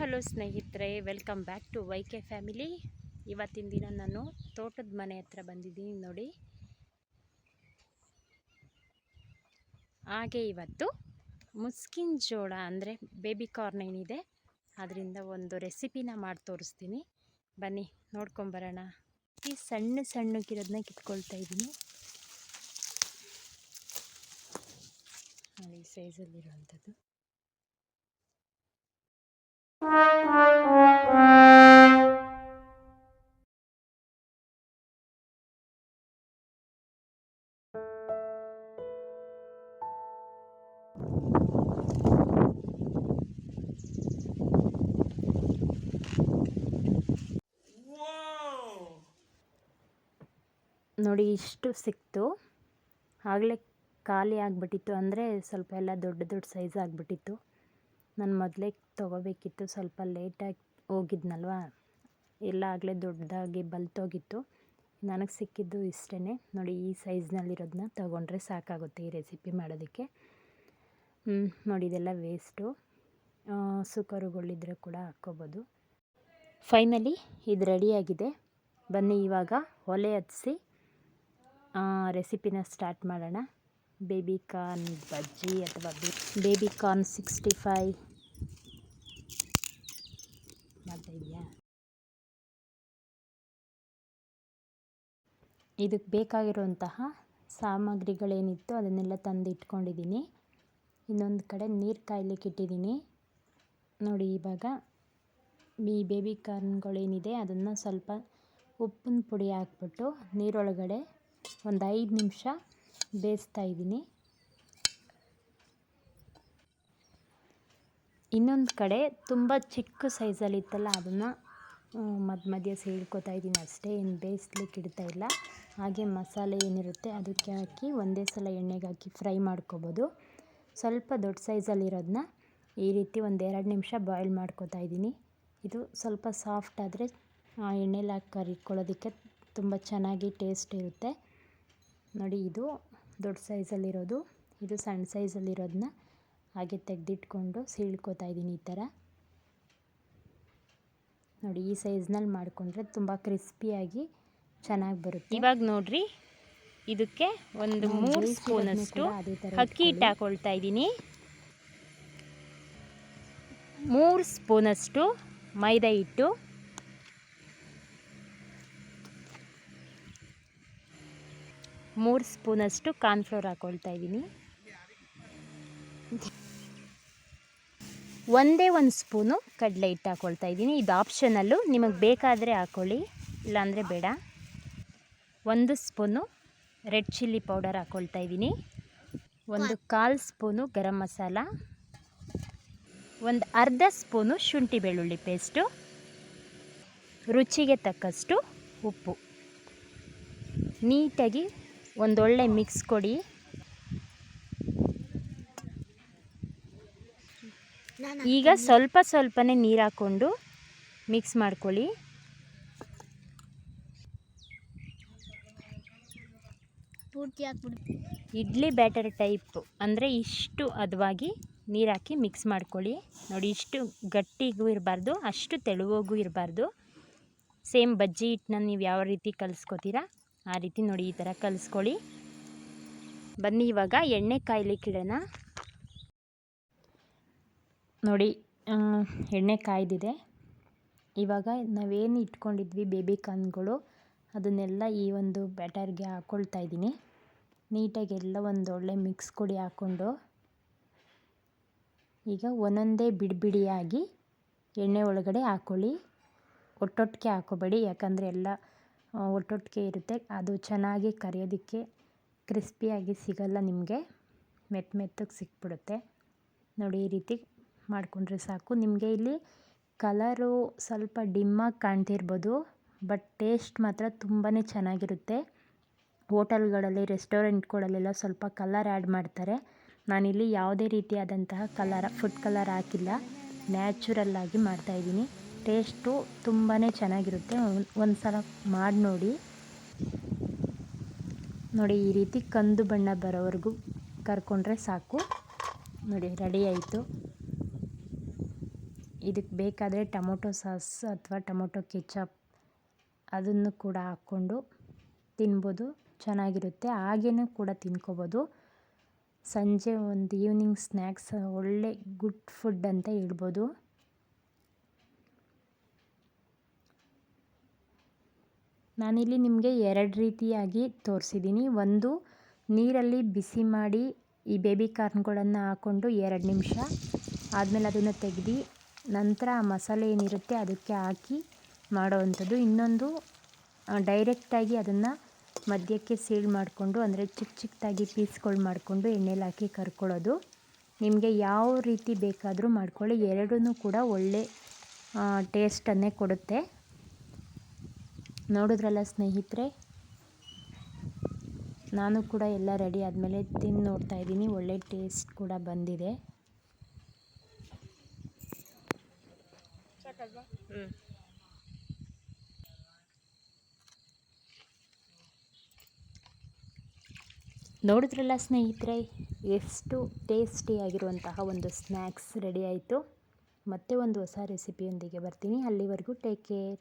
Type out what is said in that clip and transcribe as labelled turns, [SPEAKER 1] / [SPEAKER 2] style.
[SPEAKER 1] Hello ಸ್ನೇಹಿತರೆ, welcome back to Y K family. ಇವತ್ತಿನ ದಿನ ನಾನು ತೋಟದ ಮನೆ ಹತ್ರ ಬಂದಿದ್ದೀನಿ ನೋಡಿ. ಹಾಗೆ ಇವತ್ತು ಮುಸ್ಕಿನ್ ಜೋಳ ಅಂದರೆ ಬೇಬಿ ಕಾರ್ನ್ ಏನಿದೆ, ಅದರಿಂದ ಒಂದು ರೆಸಿಪಿನ ಮಾಡಿ ತೋರಿಸ್ತೀನಿ. ಬನ್ನಿ ನೋಡ್ಕೊಂಬರೋಣ ಈ ಸಣ್ಣ ಸಣ್ಣಗಿರೋದನ್ನ ಕಿತ್ಕೊಳ್ತಾ ಇದ್ದೀನಿ. ನೋಡಿ ಸೈಜಲ್ಲಿರುವಂಥದ್ದು ನೋಡಿ, ಇಷ್ಟು ಸಿಕ್ತು. ಆಗಲೇ ಖಾಲಿ ಆಗಿಬಿಟ್ಟಿತ್ತು. ಅಂದರೆ ಸ್ವಲ್ಪ ಎಲ್ಲ ದೊಡ್ಡ ದೊಡ್ಡ ಸೈಜ್ ಆಗಿಬಿಟ್ಟಿತ್ತು. ನಾನು ಮೊದಲೇ ತೊಗೋಬೇಕಿತ್ತು. ಸ್ವಲ್ಪ ಲೇಟಾಗಿ ಹೋಗಿದ್ನಲ್ವ? ಎಲ್ಲ ಆಗಲೇ ದೊಡ್ಡದಾಗಿ ಬಲ್ತೋಗಿತ್ತು. ನನಗೆ ಸಿಕ್ಕಿದ್ದು ಇಷ್ಟೇ ನೋಡಿ, ಈ ಸೈಜ್ನಲ್ಲಿರೋದನ್ನ ತೊಗೊಂಡ್ರೆ ಸಾಕಾಗುತ್ತೆ ಈ ರೆಸಿಪಿ ಮಾಡೋದಕ್ಕೆ. ನೋಡಿ, ಇದೆಲ್ಲ ವೇಸ್ಟು. ಸುಕರುಗಳಿದ್ರೆ ಕೂಡ ಹಾಕ್ಕೋಬೋದು. ಫೈನಲಿ ಇದು ರೆಡಿಯಾಗಿದೆ. ಬನ್ನಿ ಇವಾಗ ಒಲೆ ಹತ್ತಿಸಿ ರೆಸಿಪಿನ ಸ್ಟಾರ್ಟ್ ಮಾಡೋಣ. ಬೇಬಿ ಕಾರ್ನ್ ಬಜ್ಜಿ ಅಥವಾ ಬೇಬಿ ಕಾರ್ನ್ ಸಿಕ್ಸ್ಟಿ ಫೈ ಇದಕ್ಕೆ ಬೇಕಾಗಿರುವಂತಹ ಸಾಮಗ್ರಿಗಳೇನಿತ್ತು ಅದನ್ನೆಲ್ಲ ತಂದು ಇಟ್ಕೊಂಡಿದ್ದೀನಿ ಇನ್ನೊಂದು ಕಡೆ ನೀರು ಕಾಯ್ಲಿಕ್ಕೆ ಇಟ್ಟಿದ್ದೀನಿ. ನೋಡಿ ಇವಾಗ ಈ ಬೇಬಿ ಕಾರ್ನ್ಗಳೇನಿದೆ ಅದನ್ನು ಸ್ವಲ್ಪ ಉಪ್ಪಿನ ಪುಡಿ ಹಾಕ್ಬಿಟ್ಟು ನೀರೊಳಗಡೆ ಒಂದು ಐದು ನಿಮಿಷ ಬೇಯಿಸ್ತಾ ಇದ್ದೀನಿ. ಇನ್ನೊಂದು ಕಡೆ ತುಂಬ ಚಿಕ್ಕ ಸೈಜಲ್ಲಿ ಇತ್ತಲ್ಲ, ಅದನ್ನು ಮಧ್ಯ ಮಧ್ಯ ಸೇಳ್ಕೊತಾ ಇದ್ದೀನಿ ಅಷ್ಟೇ, ಏನು ಬೇಯಿಸ್ಲಿಕ್ಕೆ ಇಡ್ತಾ ಇಲ್ಲ. ಹಾಗೆ ಮಸಾಲೆ ಏನಿರುತ್ತೆ ಅದಕ್ಕೆ ಹಾಕಿ ಒಂದೇ ಸಲ ಎಣ್ಣೆಗೆ ಹಾಕಿ ಫ್ರೈ ಮಾಡ್ಕೊಬೋದು. ಸ್ವಲ್ಪ ದೊಡ್ಡ ಸೈಜಲ್ಲಿರೋದನ್ನ ಈ ರೀತಿ ಒಂದು ಎರಡು ನಿಮಿಷ ಬಾಯ್ಲ್ ಮಾಡ್ಕೋತಾ ಇದ್ದೀನಿ. ಇದು ಸ್ವಲ್ಪ ಸಾಫ್ಟ್ ಆದರೆ ಎಣ್ಣೆಲಿ ಹಾಕಿ ಕರಿಕೊಳ್ಳೋದಕ್ಕೆ ತುಂಬ ಚೆನ್ನಾಗಿ ಟೇಸ್ಟ್ ಇರುತ್ತೆ. ನೋಡಿ ಇದು ದೊಡ್ಡ ಸೈಜಲ್ಲಿರೋದು. ಇದು ಸಣ್ಣ ಸೈಜಲ್ಲಿರೋದನ್ನ ಹಾಗೆ ತೆಗೆದಿಟ್ಕೊಂಡು ಸೀಳ್ಕೋತಾ ಇದ್ದೀನಿ ಈ ಥರ. ನೋಡಿ ಈ ಸೈಜ್ನಲ್ಲಿ ಮಾಡಿಕೊಂಡ್ರೆ ತುಂಬ ಕ್ರಿಸ್ಪಿಯಾಗಿ ಚೆನ್ನಾಗಿ ಬರುತ್ತೆ. ಇವಾಗ ನೋಡ್ರಿ ಇದಕ್ಕೆ ಒಂದು ಮೂರು ಸ್ಪೂನಷ್ಟು ಅಕ್ಕಿ ಹಿಟ್ಟು ಹಾಕೊಳ್ತಾ ಇದ್ದೀನಿ. ಮೂರು ಸ್ಪೂನಷ್ಟು ಮೈದಾ ಹಿಟ್ಟು. ಮೂರು ಸ್ಪೂನಷ್ಟು ಕಾರ್ನ್ಫ್ಲೋರ್ ಹಾಕೊಳ್ತಾ ಇದ್ದೀನಿ. ಒಂದೇ ಒಂದು ಸ್ಪೂನು ಕಡಲೆ ಹಿಟ್ಟು ಹಾಕ್ಕೊಳ್ತಾ ಇದ್ದೀನಿ. ಇದು ಆಪ್ಷನಲ್ಲು ನಿಮಗೆ ಬೇಕಾದರೆ ಹಾಕ್ಕೊಳ್ಳಿ ಇಲ್ಲಾಂದರೆ ಬೇಡ. ಒಂದು ಸ್ಪೂನು ರೆಡ್ ಚಿಲ್ಲಿ ಪೌಡರ್ ಹಾಕ್ಕೊಳ್ತಾ ಇದ್ದೀನಿ. ಒಂದು ಕಾಲು ಸ್ಪೂನು ಗರಂ ಮಸಾಲ. ಒಂದು ಅರ್ಧ ಸ್ಪೂನು ಶುಂಠಿ ಬೆಳ್ಳುಳ್ಳಿ ಪೇಸ್ಟು. ರುಚಿಗೆ ತಕ್ಕಷ್ಟು ಉಪ್ಪು. ನೀಟಾಗಿ ಒಂದೊಳ್ಳೆ ಮಿಕ್ಸ್ ಕೊಡಿ. ಈಗ ಸ್ವಲ್ಪ ಸ್ವಲ್ಪನೇ ನೀರು ಹಾಕ್ಕೊಂಡು ಮಿಕ್ಸ್ ಮಾಡ್ಕೊಳ್ಳಿ. ಇಡ್ಲಿ ಬ್ಯಾಟರ್ ಟೈಪ್ ಅಂದರೆ ಇಷ್ಟು ಹದವಾಗಿ ನೀರು ಹಾಕಿ ಮಿಕ್ಸ್ ಮಾಡ್ಕೊಳ್ಳಿ. ನೋಡಿ ಇಷ್ಟು ಗಟ್ಟಿಗೂ ಇರಬಾರ್ದು ಅಷ್ಟು ತೆಳುವಾಗೂ ಇರಬಾರ್ದು. ಸೇಮ್ ಬಜ್ಜಿ ಹಿಟ್ಟನ್ನ ನೀವು ಯಾವ ರೀತಿ ಕಲಿಸ್ಕೊತೀರಾ ಆ ರೀತಿ ನೋಡಿ ಈ ಥರ ಕಲಿಸ್ಕೊಳ್ಳಿ. ಬನ್ನಿ ಇವಾಗ ಎಣ್ಣೆ ಕಾಯ್ಲಿಕ್ಕಿಡೋಣ ನೋಡಿ ಎಣ್ಣೆ ಕಾಯ್ದಿದೆ. ಇವಾಗ ನಾವೇನು ಇಟ್ಕೊಂಡಿದ್ವಿ ಬೇಬಿ ಕಾರ್ನ್ಗಳು, ಅದನ್ನೆಲ್ಲ ಈ ಒಂದು ಬ್ಯಾಟರ್ಗೆ ಹಾಕ್ಕೊಳ್ತಾ ಇದ್ದೀನಿ. ನೀಟಾಗಿ ಎಲ್ಲ ಒಂದು ಒಳ್ಳೆ ಮಿಕ್ಸ್ ಕೊಡಿ ಹಾಕ್ಕೊಂಡು. ಈಗ ಒಂದೊಂದೇ ಬಿಡಿಬಿಡಿಯಾಗಿ ಎಣ್ಣೆ ಒಳಗಡೆ ಹಾಕ್ಕೊಳ್ಳಿ ಒಟ್ಟೊಟ್ಟಿಗೆ ಹಾಕೋಬೇಡಿ, ಯಾಕಂದರೆ ಎಲ್ಲ ಒಟ್ಟೊಟ್ಟಿಗೆ ಇರುತ್ತೆ. ಅದು ಚೆನ್ನಾಗಿ ಕರಿಯೋದಕ್ಕೆ ಕ್ರಿಸ್ಪಿಯಾಗಿ ಸಿಗಲ್ಲ ನಿಮಗೆ. ಮೆತ್ತ ಮೆತ್ತಗೆ ಸಿಕ್ಬಿಡುತ್ತೆ. ನೋಡಿ, ಈ ರೀತಿ ಮಾಡಿಕೊಂಡ್ರೆ ಸಾಕು. ನಿಮಗೆ ಇಲ್ಲಿ ಕಲರು ಸ್ವಲ್ಪ ಡಿಮ್ಮಾಗಿ ಕಾಣ್ತಿರ್ಬೋದು, ಬಟ್ ಟೇಸ್ಟ್ ಮಾತ್ರ ತುಂಬಾ ಚೆನ್ನಾಗಿರುತ್ತೆ. ಹೋಟೆಲ್ಗಳಲ್ಲಿ, ರೆಸ್ಟೋರೆಂಟ್ಗಳಲ್ಲೆಲ್ಲ ಸ್ವಲ್ಪ ಕಲರ್ ಆ್ಯಡ್ ಮಾಡ್ತಾರೆ. ನಾನಿಲ್ಲಿ ಯಾವುದೇ ರೀತಿಯಾದಂತಹ ಕಲರ್, ಫುಡ್ ಕಲರ್ ಹಾಕಿಲ್ಲ. ನ್ಯಾಚುರಲ್ಲಾಗಿ ಮಾಡ್ತಾಯಿದ್ದೀನಿ ಟೇಸ್ಟು ತುಂಬಾ ಚೆನ್ನಾಗಿರುತ್ತೆ. ಒಂದು ಸಲ ಮಾಡಿ ನೋಡಿ. ನೋಡಿ, ಈ ರೀತಿ ಕಂದು ಬಣ್ಣ ಬರೋವರೆಗೂ ಕರ್ಕೊಂಡ್ರೆ ಸಾಕು. ನೋಡಿ, ರೆಡಿ ಆಯಿತು. ಇದಕ್ಕೆ ಬೇಕಾದರೆ ಟೊಮೊಟೊ ಸಾಸ್ ಅಥವಾ ಟೊಮೊಟೊ ಕೆಚಪ್ ಅದನ್ನು ಕೂಡ ಹಾಕ್ಕೊಂಡು ತಿನ್ಬೋದು. ಚೆನ್ನಾಗಿರುತ್ತೆ. ಹಾಗೇನೂ ಕೂಡ ತಿನ್ಕೋಬೋದು. ಸಂಜೆ ಒಂದು ಈವ್ನಿಂಗ್ ಸ್ನ್ಯಾಕ್ಸ್ ಒಳ್ಳೆ ಗುಡ್ ಫುಡ್ ಅಂತ ಹೇಳ್ಬೋದು. ನಾನಿಲ್ಲಿ ನಿಮಗೆ ಎರಡು ರೀತಿಯಾಗಿ ತೋರಿಸಿದ್ದೀನಿ ಒಂದು, ನೀರಲ್ಲಿ ಬಿಸಿ ಮಾಡಿ ಈ ಬೇಬಿ ಕಾರ್ನ್ಗಳನ್ನು ಹಾಕ್ಕೊಂಡು ಎರಡು ನಿಮಿಷ ಆದಮೇಲೆ ಅದನ್ನು ತೆಗೆದು ನಂತರ ಆ ಮಸಾಲೆ ಏನಿರುತ್ತೆ ಅದಕ್ಕೆ ಹಾಕಿ ಮಾಡೋವಂಥದ್ದು. ಇನ್ನೊಂದು ಡೈರೆಕ್ಟಾಗಿ ಅದನ್ನು ಮಧ್ಯಕ್ಕೆ ಸೀಳ್ ಮಾಡಿಕೊಂಡು, ಅಂದರೆ ಚಿಕ್ಕ ಚಿಕ್ಕದಾಗಿ ಪೀಸ್ಗಳು ಮಾಡಿಕೊಂಡು ಎಣ್ಣೆಲಿ ಹಾಕಿ ಕರ್ಕೊಳ್ಳೋದು. ನಿಮಗೆ ಯಾವ ರೀತಿ ಬೇಕಾದರೂ ಮಾಡ್ಕೊಳ್ಳಿ. ಎರಡೂ ಕೂಡ ಒಳ್ಳೆ ಟೇಸ್ಟನ್ನೇ ಕೊಡುತ್ತೆ. ನೋಡಿದ್ರಲ್ಲ ಸ್ನೇಹಿತರೆ? ನಾನು ಕೂಡ ಎಲ್ಲ ರೆಡಿ ಆದಮೇಲೆ ತಿಂದು ನೋಡ್ತಾ ಇದ್ದೀನಿ. ಒಳ್ಳೆ ಟೇಸ್ಟ್ ಕೂಡ ಬಂದಿದೆ. ನೋಡಿದ್ರಲ್ಲ ಸ್ನೇಹಿತರೆ, ಎಷ್ಟು ಟೇಸ್ಟಿಯಾಗಿರುವಂತಹ ಒಂದು ಸ್ನ್ಯಾಕ್ಸ್ ರೆಡಿ ಆಯಿತು. ಮತ್ತೆ ಒಂದು ಹೊಸ ರೆಸಿಪಿಯೊಂದಿಗೆ ಬರ್ತೀನಿ. ಅಲ್ಲಿವರೆಗೂ ಟೇಕ್ ಕೇರ್